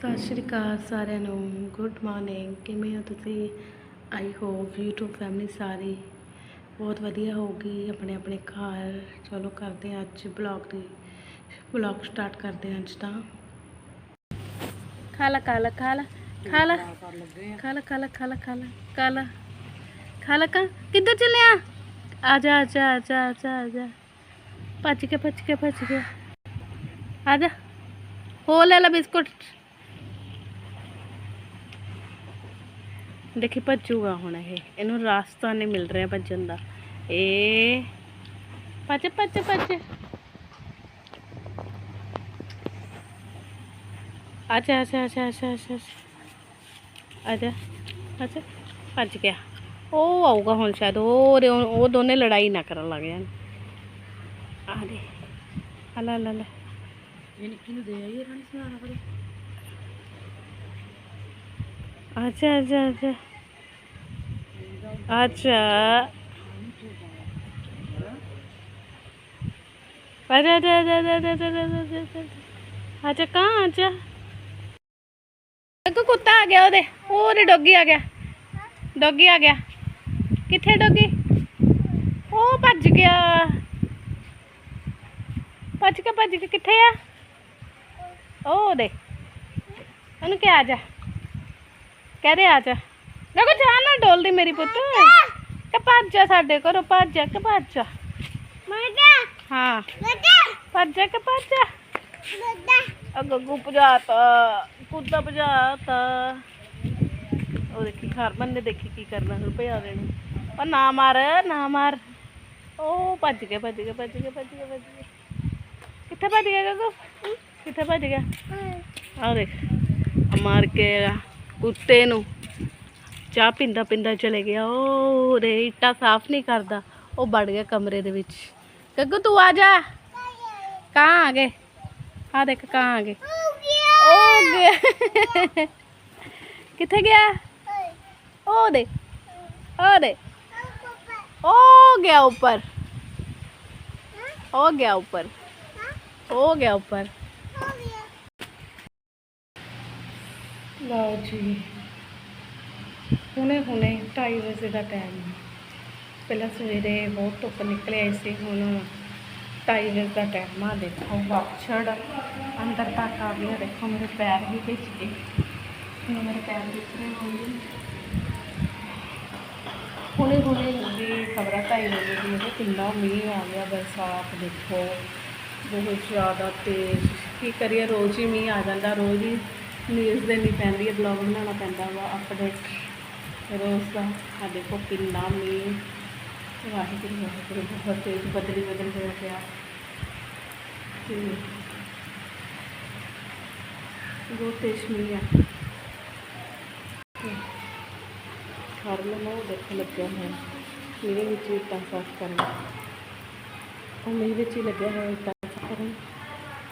ਸਤਿ ਸ਼੍ਰੀ ਅਕਾਲ ਸਾਰਿਆਂ ਨੂੰ। ਗੁੱਡ ਮਾਰਨਿੰਗ ਕਿਵੇਂ ਹੋ ਤੁਸੀਂ? ਆਈ ਹੋਪ YouTube ਫੈਮਿਲੀ ਸਾਰੀ ਬਹੁਤ ਵਧੀਆ ਹੋਊਗੀ ਆਪਣੇ ਆਪਣੇ ਘਰ। ਚਲੋ ਕਰਦੇ ਹਾਂ ਅੱਜ ਬਲੌਗ ਦੀ। ਬਲੌਗ ਸਟਾਰਟ ਕਰਦੇ ਹਾਂ ਅੱਜ ਤਾਂ। ਖਾ ਲਾ ਖਾ ਲਾ ਖਾ ਲਾ ਖਾ ਲਾ ਖਾ ਲਾ ਖਾ ਲਾ ਖਾ ਲਾ ਖਾ ਲਾ ਖਾ ਲਾ ਖਾ ਲਾ ਕਾ, ਕਿੱਧਰ ਚੱਲਿਆ ਆ? ਜਾ ਆ ਜਾ ਆ ਜਾ ਆ ਜਾ ਆ ਜਾ। ਭੱਜ ਕੇ ਭੱਜ ਕੇ ਭੱਜ ਕੇ ਆ ਜਾ। ਹੋ ਲੈ ਲੈ ਬਿਸਕੁਟ। ਦੇਖੀ ਭੱਜੂਗਾ ਹੁਣ ਇਹ। ਇਹਨੂੰ ਰਾਸਤਾ ਨਹੀਂ ਮਿਲ ਰਿਹਾ ਭੱਜਣ ਦਾ। ਏ ਭੱਜ ਭੱਜ ਭੱਜ। ਅੱਛਾ ਅੱਛਾ ਅੱਛਾ ਅੱਛਾ ਅੱਛਾ ਅੱਛਾ ਅੱਛਾ ਭੱਜ ਗਿਆ। ਉਹ ਆਊਗਾ ਹੁਣ ਸ਼ਾਇਦ। ਉਹ ਉਹਦੇ- ਉਹ ਦੋਨੇ ਲੜਾਈ ਨਾ ਕਰਨ ਲੱਗ ਜਾਣ। ਆ ਦੇ। ਆ ਲੈ ਲੈ ਇਹ ਨਿੱਕੀ ਨੂੰ ਦੇ ਆਈ ਰਾਣੀ ਸੁਣਾਣਾ ਬੜੀ ਅੱਛਾ ਅੱਛਾ ਅੱਛਾ। ਅੱਛਾ। ਅੱਛਾ ਅੱਛਾ ਅੱਛਾ ਅੱਛਾ ਅੱਛਾ ਅੱਛਾ ਅੱਛਾ ਅੱਛਾ। ਇੱਕ ਕੁੱਤਾ ਆ ਗਿਆ ਉਹਦੇ। ਉਹਦੇ ਡੋਗੀ ਆ ਗਿਆ। ਡੋਗੀ ਆ ਗਿਆ। ਕਿੱਥੇ ਡੋਗੀ? ਉਹ ਭੱਜ ਗਿਆ। ਭੱਜ ਕੇ ਭੱਜ ਕੇ ਕਿੱਥੇ ਆ? ਉਹ ਦੇ ਉਹਨੂੰ ਕਿਹਾ ਜਾ। ਕਹਦੇ ਆ ਜਾ। ਦੇਖੋ ਜਾ ਨਾ ਡੋਲਦੀ ਮੇਰੀ ਪੁੱਤ। ਕਿ ਭੱਜ ਜਾ ਸਾਡੇ ਘਰੋਂ ਭੱਜ ਜਾ ਕਿ ਭੱਜ ਜਾ। ਹਾਂ। ਭੱਜ ਜਾ ਕਿ ਭੱਜ ਜਾ। ਆ ਗੱਗੂ ਭਜਾਤਾ ਕੁੱਤਾ ਭਜਾਤਾ। ਉਹ ਦੇਖੀ ਹਰਮਨ ਨੇ ਦੇਖੀ ਕੀ ਕਰਨਾ ਹੁਣ ਭਜਾ ਦੇਣੀ ਉਹ ਨਾ ਮਾਰ ਨਾ ਮਾਰ। ਉਹ ਭੱਜ ਗਿਆ ਭੱਜ ਗਿਆ ਭੱਜ ਗਿਆ ਭੱਜ ਗਿਆ ਭੱਜ ਗਿਆ। ਕਿੱਥੇ ਭੱਜ ਗਿਆ ਗੱਗੂ? ਕਿੱਥੇ ਭੱਜ ਗਿਆ? ਆ ਦੇਖ ਮਾਰ ਕੇ ਕੁੱਤੇ ਨੂੰ। ਚਾਹ ਪਿੰਦਾ ਪਿੰਦਾ ਚਲੇ ਗਿਆ। ਉਹ ਰੇ ਇੱਟਾ ਸਾਫ਼ ਨਹੀਂ ਕਰਦਾ। ਉਹ ਵੜ ਗਿਆ ਕਮਰੇ ਦੇ ਵਿੱਚ। ਗੱਗੂ, ਤੂੰ ਆ ਜਾ। ਕਹਾਂ ਆ ਗਏ। ਆ ਦੇਖ, ਕਾਂ ਆ ਗਏ। ਉਹ ਗਿਆ। ਕਿੱਥੇ ਗਿਆ? ਉਹ ਦੇ ਉਹ ਦੇ ਉਹ ਗਿਆ ਉੱਪਰ। ਉਹ ਗਿਆ ਉੱਪਰ। ਉਹ ਗਿਆ ਉੱਪਰ। ਲਓ ਜੀ। ਹੁਣੇ ਹੁਣੇ 2:30 ਵਜੇ ਦਾ ਟਾਈਮ ਪਹਿਲਾਂ ਸਵੇਰੇ ਬਹੁਤ ਧੁੱਪ ਨਿਕਲਿਆ ਸੀ, ਹੁਣ 2:30 ਵਜੇ ਦਾ ਟਾਈਮ ਆ। ਦੇਖੋ ਵਾਛੜ, ਅੰਦਰ ਤੱਕ ਆ ਗਿਆ ਦੇਖੋ ਮੇਰੇ ਪੈਰ ਵੀ ਭਿੱਜ ਗਏ। ਹੁਣ ਮੇਰੇ ਪੈਰ ਦਿਖ ਰਹੇ ਹੋਣਗੇ। ਹੁਣੇ ਹੁਣੇ ਦੀ ਖਬਰਾਂ 2:30 ਵਜੇ ਦੀ ਹੈ ਕਿੰਨਾ ਮੀਂਹ ਆ ਗਿਆ ਬਰਸਾਤ, ਦੇਖੋ। ਬਹੁਤ ਜ਼ਿਆਦਾ ਤੇਜ਼। ਕੀ ਕਰੀਏ, ਰੋਜ਼ ਹੀ ਮੀਂਹ ਆ ਜਾਂਦਾ, ਰੋਜ਼ ਹੀ ਨਿਊਜ਼ ਦੇਣੀ ਪੈਂਦੀ ਹੈ ਬਲੌਗ ਬਣਾਉਣਾ ਪੈਂਦਾ ਵਾ ਅਪਡੇਟ ਰੋਜ਼ ਦਾ ਆ ਦੇਖੋ ਕਿੰਨਾ ਮੀਂਹ ਵਾਹਿਗੁਰੂ ਵਾਹਿਗੁਰੂ ਬਹੁਤ ਤੇਜ਼ ਬਦਲੀ ਬਦਲ ਹੋਇਆ ਪਿਆ। ਤੇ ਬਹੁਤ ਤੇਜ਼ ਮੀਂਹ ਆ ਘਰ ਨੂੰ ਉਹ ਦੇਖੋ ਲੱਗਿਆ ਹੋਇਆ। ਮੇਰੇ ਵਿੱਚ ਇੱਟਾਂ ਸਾਫ਼ ਕਰਨਾ। ਉਹ ਮੇਰੇ ਵਿੱਚ ਹੀ ਲੱਗਿਆ ਹੋਇਆ ਇੱਟਾਂ।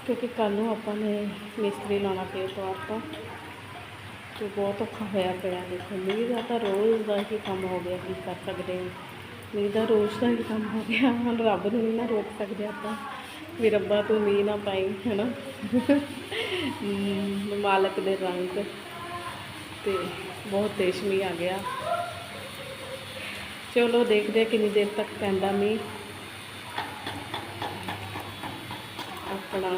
ਕਿਉਂਕਿ ਕੱਲ੍ਹ ਨੂੰ ਆਪਾਂ ਨੇ ਮਿਸਤਰੀ ਲਾਉਣਾ ਫੇਰ ਦੁਆਰ ਤੋਂ ਤੇ ਬਹੁਤ ਔਖਾ ਹੋਇਆ ਪਿਆ ਦੇਖੋ। ਮੀਂਹ ਦਾ ਤਾਂ ਰੋਜ਼ ਦਾ ਹੀ ਕੰਮ ਹੋ ਗਿਆ ਕੀ ਕਰ ਸਕਦੇ ਹਾਂ। ਮੀਂਹ ਦਾ ਰੋਜ਼ ਦਾ ਹੀ ਕੰਮ ਹੋ ਗਿਆ ਹੁਣ ਰੱਬ ਨੂੰ ਨਹੀਂ ਨਾ ਰੋਕ ਸਕਦੇ ਆਪਾਂ ਵੀ ਰੱਬਾ ਤੂੰ ਮੀਂਹ ਨਾ ਪਾਈ ਹੈਨਾ। ਹਮ, ਮਾਲਕ ਦੇ ਰੰਗ ਤੇ ਬਹੁਤ ਤੇਜ਼ ਮੀਂਹ ਆ ਗਿਆ। ਚਲੋ ਦੇਖਦੇ ਕਿੰਨੀ ਦੇਰ ਤੱਕ ਪੈਂਦਾ ਮੀਂਹ। ਆਪਣਾ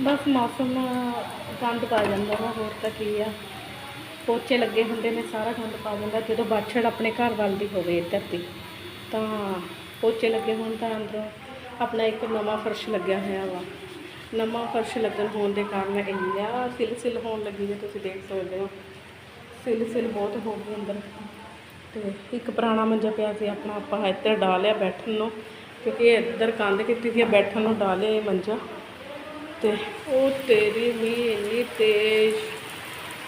ਬਸ ਮੌਸਮ ਗੰਦ ਪਾ ਜਾਂਦਾ ਵਾ, ਹੋਰ ਤਾਂ ਕੀ ਆ। ਪੋਚੇ ਲੱਗੇ ਹੁੰਦੇ ਨੇ, ਸਾਰਾ ਗੰਦ ਪਾ ਜਾਂਦਾ ਜਦੋਂ ਬਾਛੜ ਆਪਣੇ ਘਰ ਵੱਲ ਦੀ ਹੋਵੇ ਇੱਧਰ ਦੀ, ਤਾਂ ਪੋਚੇ ਲੱਗੇ ਹੋਣ ਤਾਂ ਅੰਦਰੋਂ ਆਪਣਾ ਇੱਕ ਨਵਾਂ ਫਰਸ਼ ਲੱਗਿਆ ਹੋਇਆ ਵਾ। ਨਵਾਂ ਫਰਸ਼ ਲੱਗਣ ਹੋਣ ਦੇ ਕਾਰਨ ਇੰਨਾ ਸਿਲ ਸਿਲ ਹੋਣ ਲੱਗੀ ਜੇ ਤੁਸੀਂ ਦੇਖ ਸਕਦੇ ਹੋ। ਸਿਲ ਸਿਲ ਬਹੁਤ ਹੋ ਗਈ ਅੰਦਰ। ਤੇ ਇੱਕ ਪੁਰਾਣਾ ਮੰਜਾ ਪਿਆ ਸੀ, ਆਪਣਾ ਆਪਾਂ ਇੱਧਰ ਡਾਲਿਆ ਬੈਠਣ ਨੂੰ। ਕਿਉਂਕਿ ਇੱਧਰ ਕੰਧ ਕੀਤੀ ਸੀ ਬੈਠਣ ਨੂੰ ਡਾਲੇ ਮੰਜਾ। ਤੇ ਉਹ ਤੇਰੀ ਮੀਂਹ ਇੰਨੀ ਤੇਜ਼,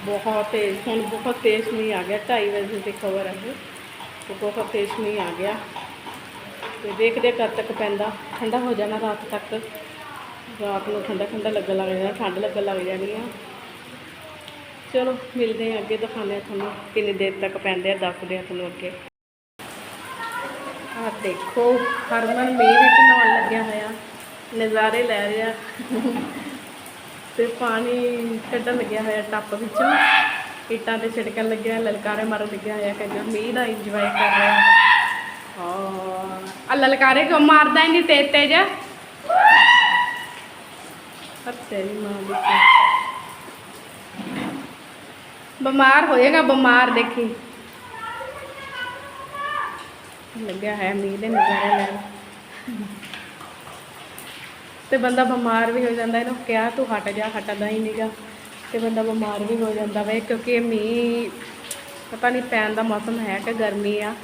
ਬਹੁਤ ਤੇਜ਼, ਹੁਣ ਬਹੁਤ ਤੇਜ਼ ਮੀਂਹ ਆ ਗਿਆ 2:30 ਵਜੇ ਦੀ ਖਬਰ ਹੈ ਇਹ। ਤੇ ਬਹੁਤ ਤੇਜ਼ ਮੀਂਹ ਆ ਗਿਆ। ਤੇ ਦੇਖਦੇ ਕਦ ਤੱਕ ਪੈਂਦਾ। ਠੰਡਾ ਹੋ ਜਾਣਾ ਰਾਤ ਤੱਕ। ਰਾਤ ਨੂੰ ਠੰਡਾ ਠੰਡਾ ਲੱਗਣ ਲੱਗ ਜਾਣਾ, ਠੰਡ ਲੱਗਣ ਲੱਗ ਜਾਣੀ ਆ। ਚਲੋ, ਮਿਲਦੇ ਆ ਅੱਗੇ ਦਿਖਾਉਂਦੇ ਆ ਤੁਹਾਨੂੰ ਕਿੰਨੀ ਦੇਰ ਤੱਕ ਪੈਂਦੇ ਆ, ਦੱਸਦੇ ਆ ਤੁਹਾਨੂੰ ਅੱਗੇ। ਆ ਦੇਖੋ, ਹਰਮਨ ਮੀਂਹ ਵਿੱਚ ਨਹਾਉਣ ਲੱਗਿਆ ਹੋਇਆ। ਨਜ਼ਾਰੇ ਲੈ ਰਿਹਾ। ਤੇ ਪਾਣੀ ਕੱਢਣ ਲੱਗਿਆ ਹੋਇਆ ਟੱਪ ਵਿੱਚੋਂ। ਇੱਟਾਂ ਤੇ ਛਿੜਕਣ ਲੱਗਿਆ, ਲਲਕਾਰੇ ਮਾਰਨ ਲੱਗਿਆ ਹੋਇਆ, ਕਹਿੰਦਾ ਮੀਂਹ ਦਾ ਇੰਜੋਏ ਕਰ ਰਿਹਾ। ਆ ਲਲਕਾਰੇ ਕਿਉਂ ਮਾਰਦਾ ਇੰਨੀ ਤੇਜ਼ ਤੇਜ਼? ਅੱਤੇ ਦੀ ਮਾਂ ਦੀ ਬਿਮਾਰ ਹੋਏਗਾ, ਬਿਮਾਰ ਦੇਖੀ। ਲੱਗਿਆ ਹੈ ਮੀਂਹ ਦੇ ਨਜ਼ਾਰੇ ਲੈਣ। ਤੇ ਬੰਦਾ ਬਿਮਾਰ ਵੀ ਹੋ ਜਾਂਦਾ, ਇਹਨੂੰ ਕਿਹਾ, ਤੂੰ ਹਟ ਜਾ, ਹਟਦਾ ਹੀ ਨਹੀਂਗਾ ਤੇ ਬੰਦਾ ਬਿਮਾਰ ਵੀ ਹੋ ਜਾਂਦਾ ਵੇ ਕਿਉਂਕਿ ਇਹ ਮੀਂਹ, ਪਤਾ ਨਹੀਂ ਪੈਣ ਦਾ ਮੌਸਮ ਹੈ ਕਿ ਗਰਮੀ ਆ।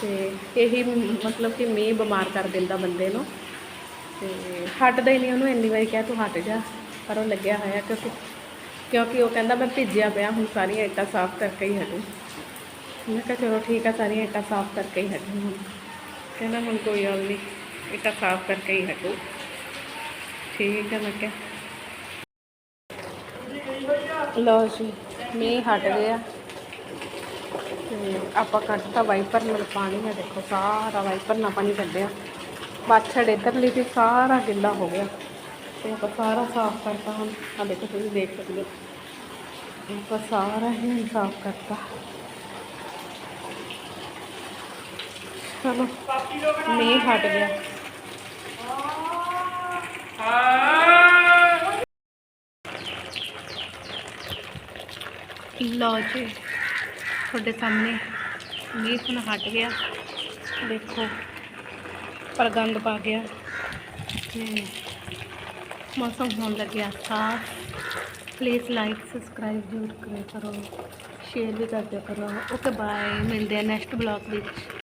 ਤੇ ਇਹੀ ਮਤਲਬ ਕਿ ਮੀਂਹ ਬਿਮਾਰ ਕਰ ਦਿੰਦਾ ਬੰਦੇ ਨੂੰ। ਤੇ ਹਟਦਾ ਹੀ ਨਹੀਂ ਉਹਨੂੰ ਇੰਨੀ ਵਾਰੀ ਕਿਹਾ, ਤੂੰ ਹਟ ਜਾ। ਪਰ ਉਹ ਲੱਗਿਆ ਹੋਇਆ ਕਿਉਂਕਿ ਕਿਉਂਕਿ ਉਹ ਕਹਿੰਦਾ, ਮੈਂ ਭਿੱਜਿਆ ਪਿਆ, ਹੁਣ ਸਾਰੀਆਂ ਇੱਟਾਂ ਸਾਫ਼ ਕਰਕੇ ਹੀ ਹਟੂ। ਮੈਂ ਕਿਹਾ ਚਲੋ ਠੀਕ ਆ, ਸਾਰੀਆਂ ਇੱਟਾਂ ਸਾਫ਼ ਕਰਕੇ ਹੀ ਹਟੂ ਹੁਣ। ਕਹਿੰਦਾ ਹੁਣ ਕੋਈ ਗੱਲ ਨਹੀਂ ਇੱਟਾਂ ਸਾਫ਼ ਕਰਕੇ ਹੀ ਹਟੂ। ਠੀਕ ਹੈ ਮੈਂ ਕਿਹਾ। ਲਓ ਜੀ, ਮੀਂਹ ਹਟ ਗਿਆ। ਤੇ ਆਪਾਂ ਕੱਢਤਾ ਵਾਈਪਰ ਨਾਲ ਪਾਣੀ ਹੈ ਦੇਖੋ ਸਾਰਾ ਵਾਈਪਰ ਨਾਲ ਪਾਣੀ ਕੱਢਿਆ। ਬਾਛੜ ਇੱਧਰਲੀ ਤੇ ਸਾਰਾ ਗਿੱਲਾ ਹੋ ਗਿਆ। ਤੇ ਆਪਾਂ ਸਾਰਾ ਸਾਫ਼ ਕਰਤਾ ਹੁਣ। ਆ ਦੇਖੋ, ਤੁਸੀਂ ਦੇਖ ਸਕਦੇ ਹੋ। ਆਪਾਂ ਸਾਰਾ ਹੀ ਸਾਫ਼ ਕਰਤਾ। ਚਲੋ, ਮੀਂਹ ਹਟ ਗਿਆ। ਲਓ ਜੀ, ਤੁਹਾਡੇ ਸਾਹਮਣੇ ਮੀਂਹ ਹੁਣ ਹਟ ਗਿਆ। ਦੇਖੋ ਪਰ ਗੰਦ ਪਾ ਗਿਆ। ਤੇ ਮੌਸਮ ਹੋਣ ਲੱਗਿਆ। ਸਾਫ਼। ਪਲੀਜ਼ ਲਾਈਕ ਸਬਸਕ੍ਰਾਈਬ ਜ਼ਰੂਰ ਕਰਿਆ ਕਰੋ। ਸ਼ੇਅਰ ਵੀ ਕਰਦੇ ਕਰੋ। ਓਕੇ ਬਾਏ ਮਿਲਦੇ ਆ ਨੈਕਸਟ ਬਲੌਗ ਵਿੱਚ।